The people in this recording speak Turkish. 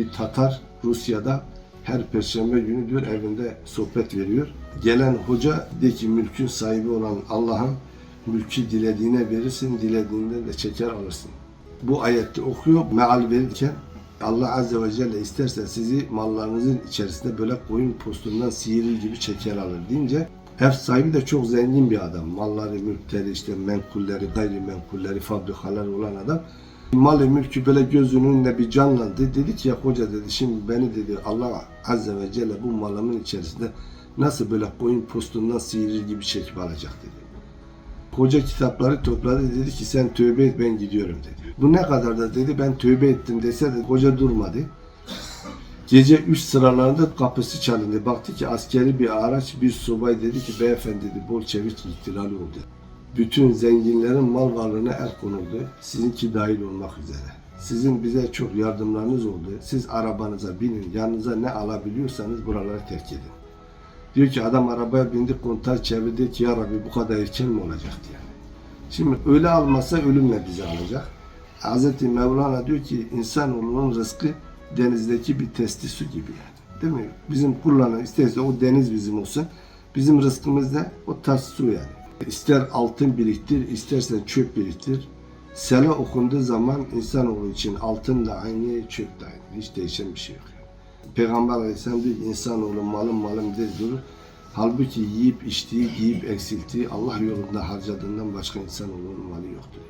bir Tatar Rusya'da her perşembe günü diyor evinde sohbet veriyor. Gelen hoca de ki mülkün sahibi olan Allah'ın mülkü dilediğine verirsin, dilediğinde de çeker alırsın. Bu ayette okuyor, meal verirken Allah Azze ve Celle isterse sizi mallarınızın içerisinde böyle koyun postundan sihirir gibi çeker alır deyince ev sahibi de çok zengin bir adam. Malları, mülkleri, işte menkulleri, gayrimenkulleri, fabrikalar olan adam. Malı mülkü böyle gözünün önünde bir canlandı. Dedi ki ya hoca dedi şimdi beni dedi Allah Azze ve Celle bu malımın içerisinde nasıl böyle koyun postundan sihirir gibi çekip alacak dedi. Hoca kitapları topladı dedi ki sen tövbe et ben gidiyorum dedi. Bu ne kadar da dedi ben tövbe ettim dese de hoca durmadı. Gece üç sıralarında kapısı çalındı. Baktı ki askeri bir araç bir subay dedi ki beyefendi dedi Bolçevik ihtilali oldu. Bütün zenginlerin mal varlığına el konuldu. Sizinki dahil olmak üzere. Sizin bize çok yardımlarınız oldu. Siz arabanıza binin, yanınıza ne alabiliyorsanız buraları terk edin. Diyor ki adam arabaya bindi, kontağı çevirdi ki ya Rabbi bu kadar erken mi olacaktı yani. Şimdi öyle almasa ölümle bizi alacak. Hz. Mevlana diyor ki insanoğlunun rızkı denizdeki bir testi su gibi yani. Değil mi? Bizim kullanan isterse o deniz bizim olsun. Bizim rızkımız da o tarz su yani. İster altın biriktir, istersen çöp biriktir. Sele okunduğu zaman insanoğlu için altın da aynı, çöp de aynı. Hiç değişen bir şey yok. Yani. Peygamber Aleyhisselam diyor insanoğlu malım malım der durur. Halbuki yiyip içtiği, giyip eksilttiği Allah yolunda harcadığından başka insanoğlunun malı yoktur.